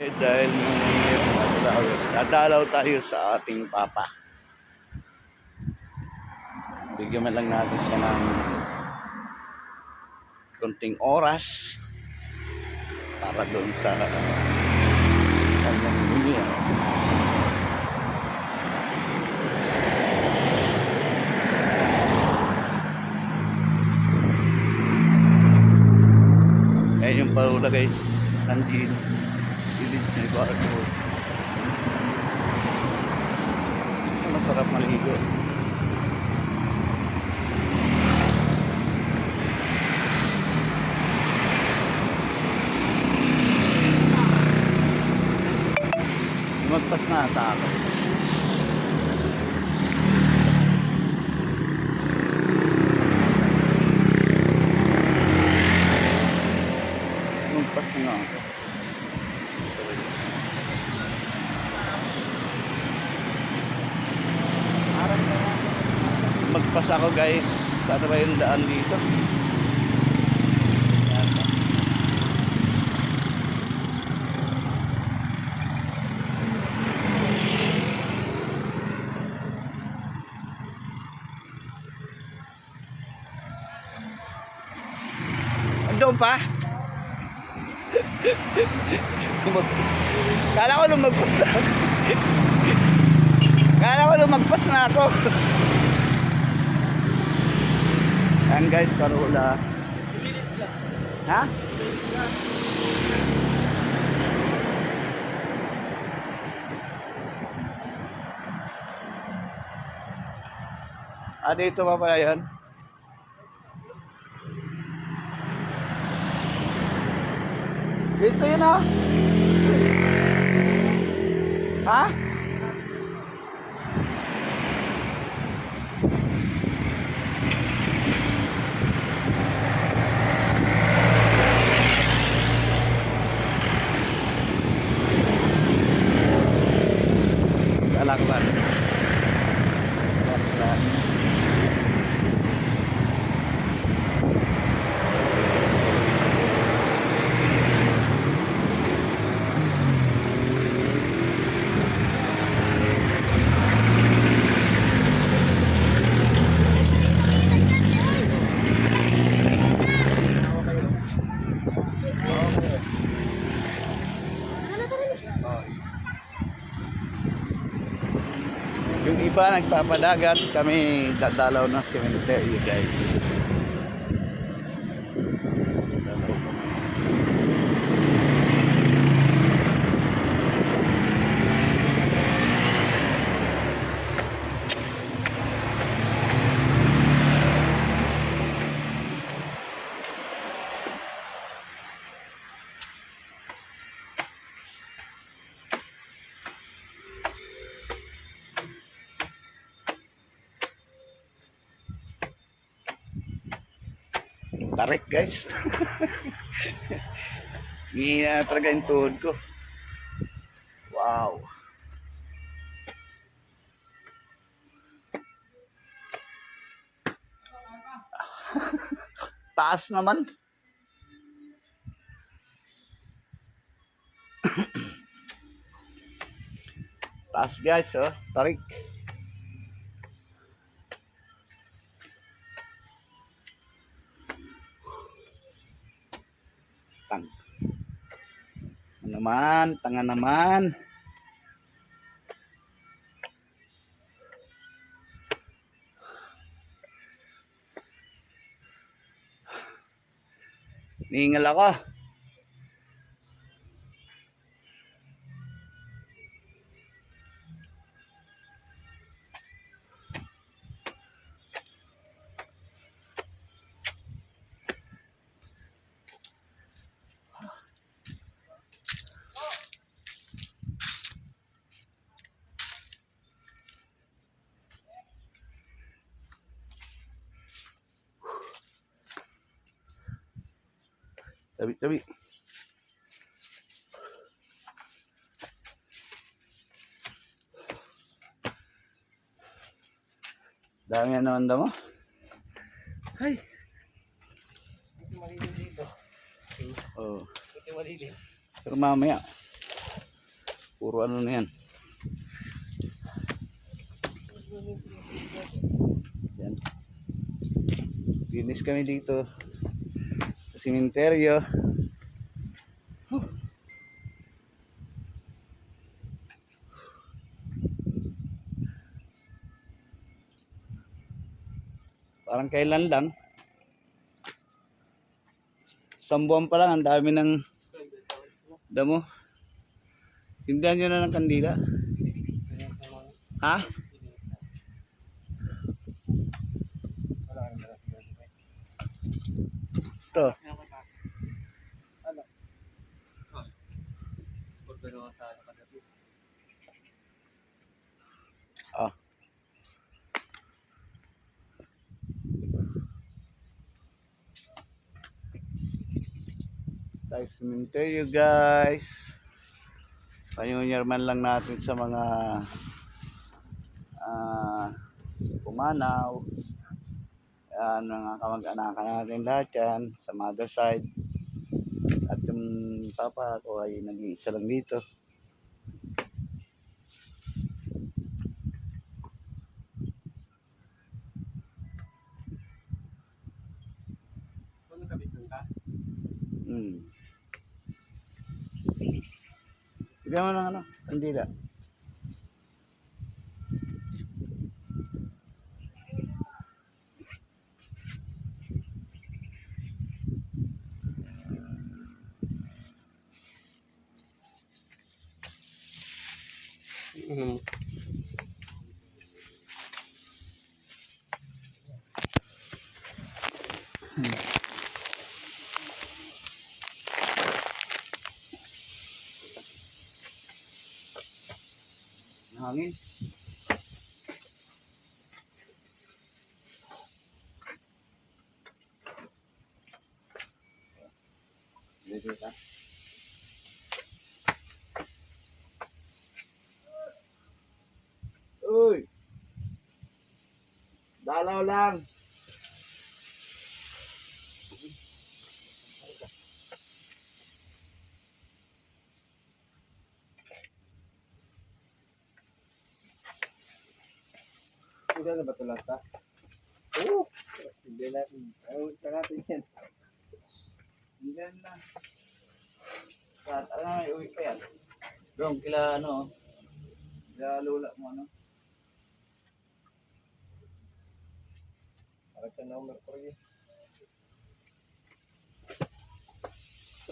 Eh, dahil dadalaw tayo sa ating papa. Bigyan man lang natin siya ng konting oras para doon sa kanyang hiniya. Ayan yung parula guys. Nandito. Silid na barcode. Masarap maligo. Magpas na ata ako. Magpas na nga ako. Magpas ako guys. Sana ba yung daan dito? Yan. Doon pa? Kala ko lumagpas na. Kala ko lumagpas na ako. Yan guys, karula. Ha? Ah, dito pa pala yun? Dito yun ah. Ha? Iba nagpapadagat, kami dadalaw ng cemetery guys. Tarik guys. Hihina talaga yung tuhod ko. Wow. Taas naman. Taas guys, oh. Tarik. Naman, tanga naman. Ningal ako. Dami na naman daw mo. Ay. Malilim dito. Oh. Buti malilim. Pero mamaya. Puro ano na yan. Yan. Linis kami dito. Sa simenteryo. Kailan lang. Isang buwan pa lang, ang dami ng damo. Tindahan nyo na ng kandila. Ha? Ito. Tayo cemetery guys. Panyunyar man lang natin sa mga ah pumanaw. Yan, mga kamag-anakan natin lahat yan sa mother side. At yung papa ko ay nag-iisa lang dito. Bigyan mo ng ano, kandila. Hangin. Dito ka. Uy! Dalaw lang. Na ba ito lasa? Oo! Hindi natin. Ayaw ka natin yan. Diyan na. At ano may uwi pa yan? Doon kila ano, kila lula mo ano. Parang sa number 3.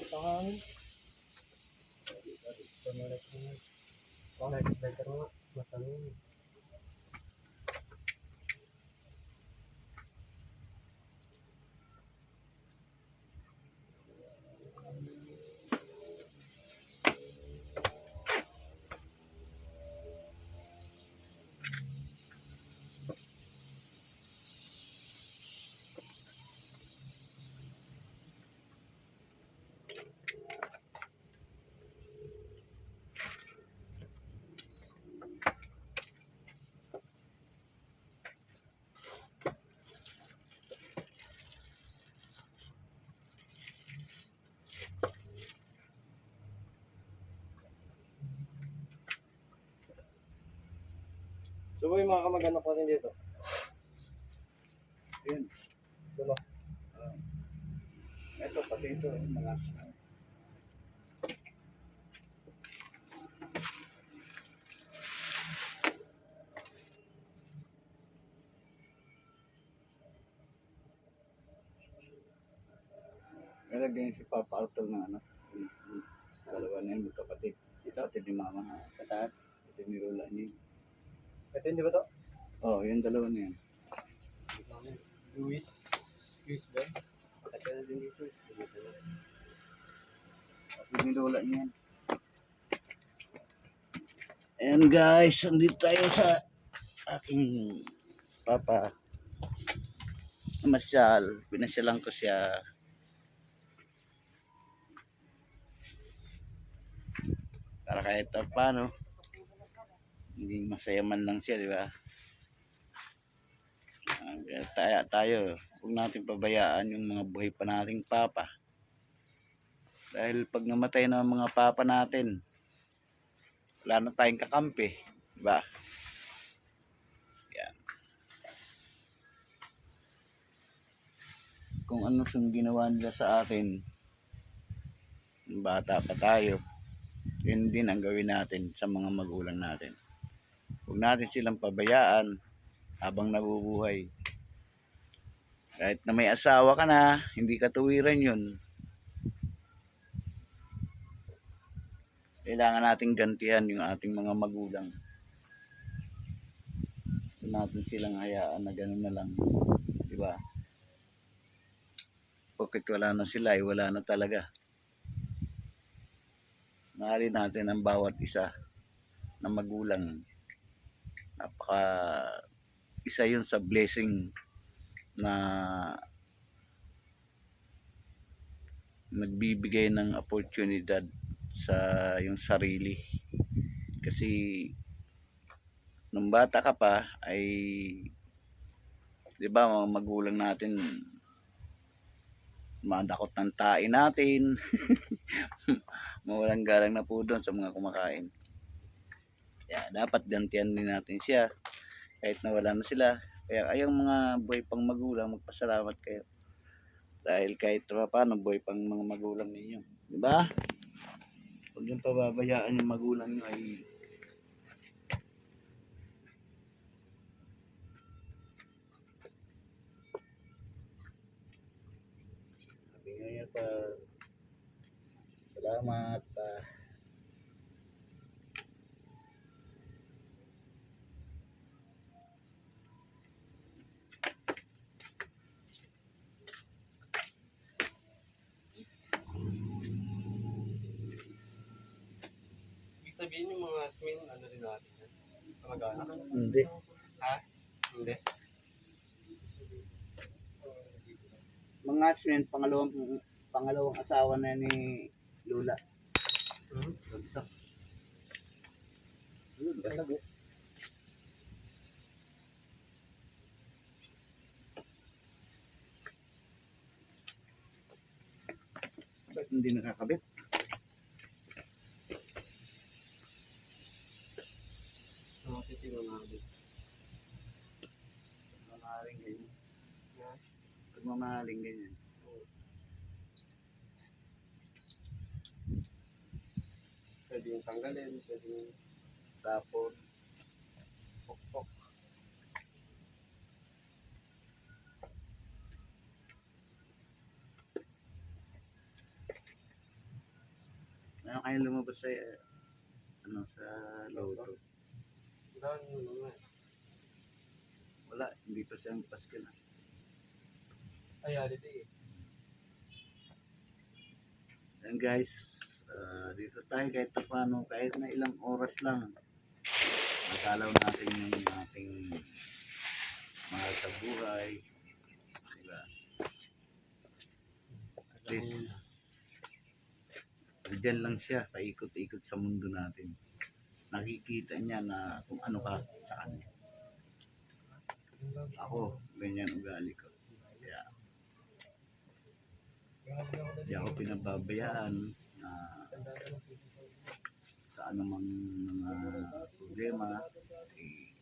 Ito hangin. Pamalit mo. Pamalit mo. So, boy, mga kamag-anak natin dito. Yun. Ito no. Ah. Ito pati ito, mga Nalagyan si Papa Arthur ng ano. Dalawa na yun, magkapatid. Kapatid ni Mama. Sa taas. Kapatid ni Lola niya. Ito hindi ba to? Oh, yung dalawa na yan. Luis. Luis ba? Kacala din dito. Ni Lola niya yan. Ayan guys, andito tayo sa aking papa. Masyal, pinasyalan ko siya. Para kahit pa paano, hindi masaya man lang siya, di ba? Ah, kaya Tayo, huwag natin pabayaan yung mga buhay pa nating papa. Dahil pag namatay na mga papa natin, wala na tayong kakampi. Diba? Yan. Kung ano yung ginawa nila sa atin, bata pa tayo, yun din ang gawin natin sa mga magulang natin. Huwag natin silang pabayaan habang nabubuhay. Kahit na may asawa ka na, hindi katuwiran yun. Kailangan nating gantihan yung ating mga magulang. Huwag natin silang hayaan na gano'n na lang. Di ba? Bakit wala na sila, eh, wala na talaga. Mahalin natin ang bawat isa na magulang. Napaka isa yun sa blessing na nagbibigay ng oportunidad sa yung sarili. Kasi nung bata ka pa ay 'di ba mga magulang natin madakot ng tae natin. Mawalang galang na po doon sa mga kumakain. Kaya dapat gantihan din natin siya kahit nawala na sila. Kaya ayong mga boy pang magulang magpasalamat kayo. Dahil kahit pa paano boy pang mga magulang ninyo. Di ba? Huwag yung pababayaan yung magulang nyo ay sabi pa salamat pa Ibig sabihin yung mga Asmin, ano rin natin yan? Kamag-anak? hindi Ha? Hindi? mga accident pangalawang pangalawang asawa na ni Lula Hmm? Bagsak. Yun, basag eh. Ba't hindi nakakabit? Mga city mo natin. Mamahaling ganyan. Ha? Pag mamahaling ganyan. Pwede yung tanggalin, pwede yung Tapos, pokpok. ano kayo lumabas sa, ano, sa loto? Dahil yun naman. Wala, hindi pa siya paskil. Ay, aliti eh. Yan guys, ah, dito tayo kahit pa paano, kahit na ilang oras lang. Magalaw natin yung ating mahal sa buhay. Diba? At least, nandyan lang siya, paikot-ikot sa mundo natin. Nakikita niya na kung ano ka sa kanya. Ako, ganyan ugali ko. Kaya, hindi ako pinababayaan na sa anumang mga problema eh,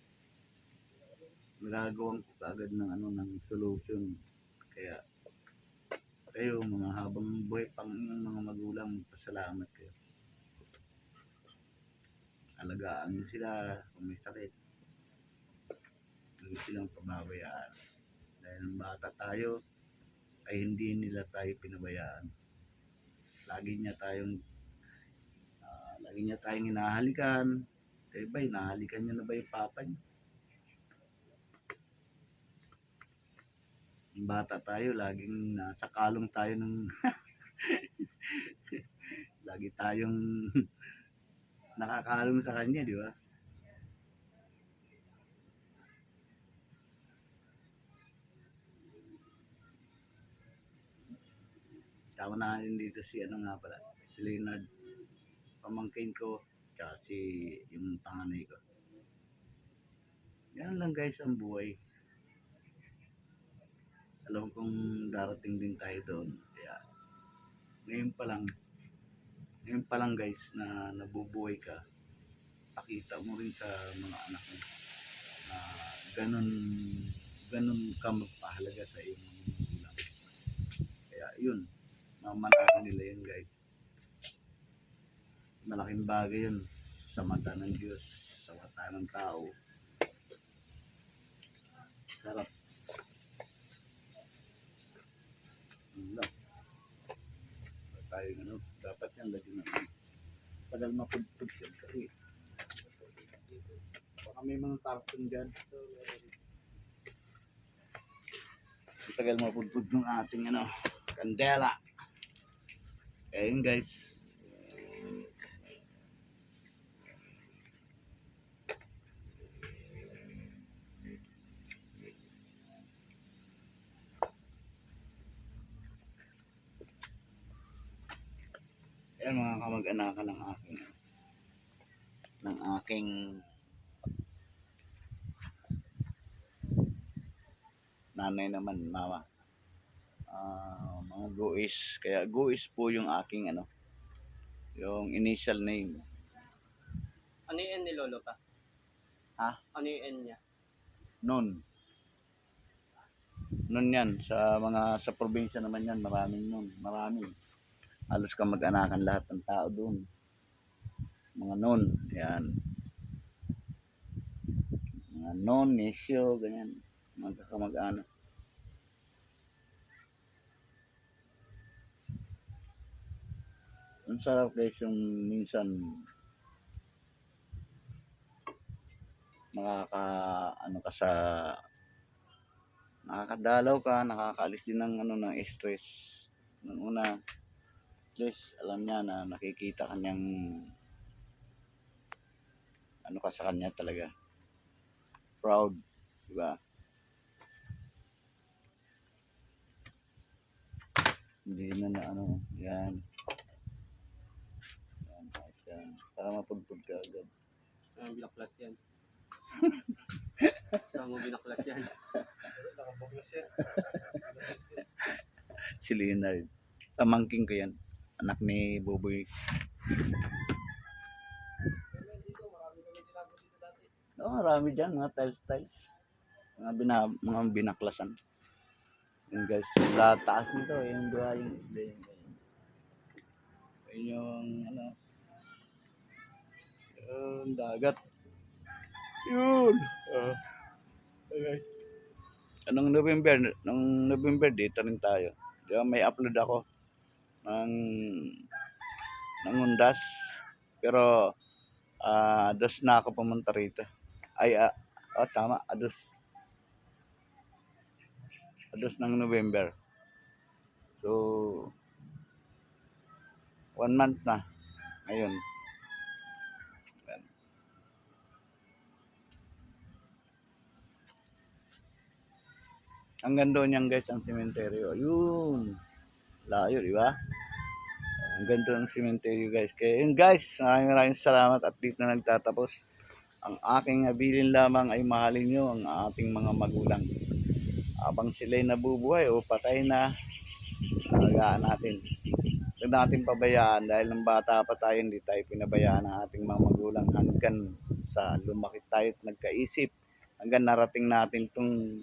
nagagawan ko kaagad ng ano ng solution kaya kayo mga habang buhay pang mga magulang pasalamat kayo alagaan niyo sila kung may sakit huwag silang pababayaan dahil nung bata tayo ay hindi nila tayo pinabayaan. Lagi niya tayong ah, lagi niya tayong hinahalikan. Eh ba, hinahalikan niya na ba yung papa niya? Yung bata tayo, laging nasa kalong tayo ng lagi tayong nakakalong sa kanya, di ba? Tama natin dito si ano nga pala, si Leonard. Pamangkin ko, tsaka si yung panganay ko. Yan lang guys ang buhay. Alam kong darating din tayo doon. Kaya ngayon pa lang, ngayon pa lang guys na nabubuhay ka, pakita mo rin sa mga anak mo na ganun ganun ka magpahalaga sa iyong magulang. Kaya yun, mamanahan nila yun guys. Malaking bagay yun sa mata ng Diyos, sa mata ng tao. Sarap. Yun. Wala tayo ano, dapat yan lagyan natin. Tagal mapudpud yan kasi baka may mga tarpon dyan. Tagal mapudpud ng ating ano, kandela. Kaya yun guys. Ayan kamag-anakan ng aking ng aking nanay naman, mama. Ah, mga guis. Kaya guis po yung aking ano, yung initial name. Ano yung N ni Lolo pa? Ha? Ano yung N niya? Nun. Nun yan. Sa mga, sa probinsya naman yan, maraming nun. Marami. Halos ka mag-anakan lahat ng tao doon. Mga nun. Yan. Mga nun, nisyo, ganyan. Mga kamag-anak. Ang sarap guys yung minsan nakaka ano ka sa nakakadalaw ka, nakakaalis din ng ano ng stress. Nung una, at least alam niya na nakikita kanyang ano ka sa kanya talaga. Proud, di ba? Hindi na na ano, yan. Yan, ayos yan. Para mapudpud ka agad. Saan mo binaklas yan? Saan mo binaklas yan? Nakabuklas yan. si Leonard. Pamangking ko yan. Anak ni Boboy. Oo, oh, marami dyan. Mga tiles-tiles. Mga, bina, mga binaklasan. Yun guys. Sa taas nito, yung yung isla yun. Yun yung ano. Yun, dagat. Yun. Ah. okay. Anong November? Nung November dito rin tayo. Di ba, may upload ako ng ng Undas. Pero ah dos na ako pumunta rito. Ay, ah, oh, tama, ados. Ados ng November. So, one month na. Ngayon. Yan. Hanggang doon yan guys ang sementeryo. Ayun. Layo, di ba? Hanggang doon ang sementeryo guys. Kaya yun guys, maraming maraming salamat at dito na nagtatapos. Ang aking abilin lamang ay mahalin nyo ang ating mga magulang. Habang sila'y nabubuhay o patay na, alagaan natin. Huwag natin pabayaan dahil ng bata pa tayo, hindi tayo pinabayaan ng ating mga magulang hanggang sa lumaki tayo at nagkaisip. Hanggang narating natin tong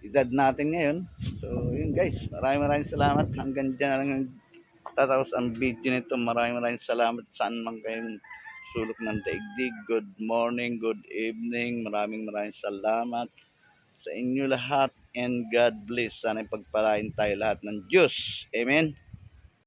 edad natin ngayon. So, yun guys. Maraming maraming salamat. Hanggang dyan na lang tatapos ang video nito. Maraming maraming salamat. Saan man kayong sulok ng daigdig. Good morning, good evening. Maraming maraming salamat sa inyo lahat and God bless. Sana pagpalain tayo lahat ng Diyos. Amen.